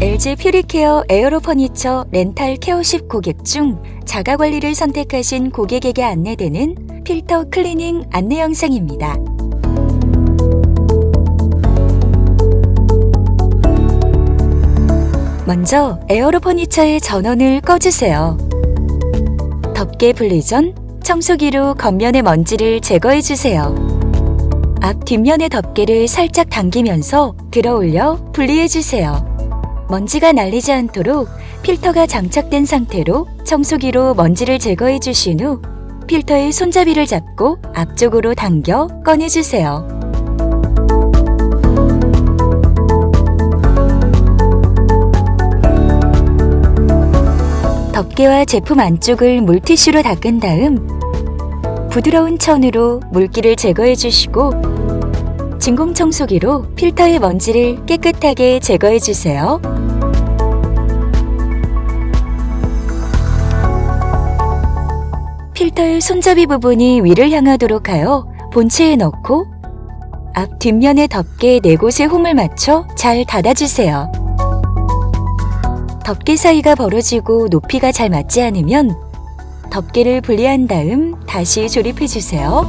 LG 퓨리케어 에어로 퍼니처 렌탈 케어십 고객 중 자가 관리를 선택하신 고객에게 안내되는 필터 클리닝 안내 영상입니다. 먼저 에어로 퍼니처의 전원을 꺼주세요. 덮개 분리 전 청소기로 겉면의 먼지를 제거해 주세요. 앞 뒷면의 덮개를 살짝 당기면서 들어 올려 분리해 주세요. 먼지가 날리지 않도록 필터가 장착된 상태로 청소기로 먼지를 제거해 주신 후 필터의 손잡이를 잡고 앞쪽으로 당겨 꺼내 주세요. 덮개와 제품 안쪽을 물티슈로 닦은 다음 부드러운 천으로 물기를 제거해 주시고 진공 청소기로 필터의 먼지를 깨끗하게 제거해 주세요. 필터의 손잡이 부분이 위를 향하도록 하여 본체에 넣고 앞 뒷면의 덮개 네 곳에 홈을 맞춰 잘 닫아주세요. 덮개 사이가 벌어지고 높이가 잘 맞지 않으면 덮개를 분리한 다음 다시 조립해 주세요.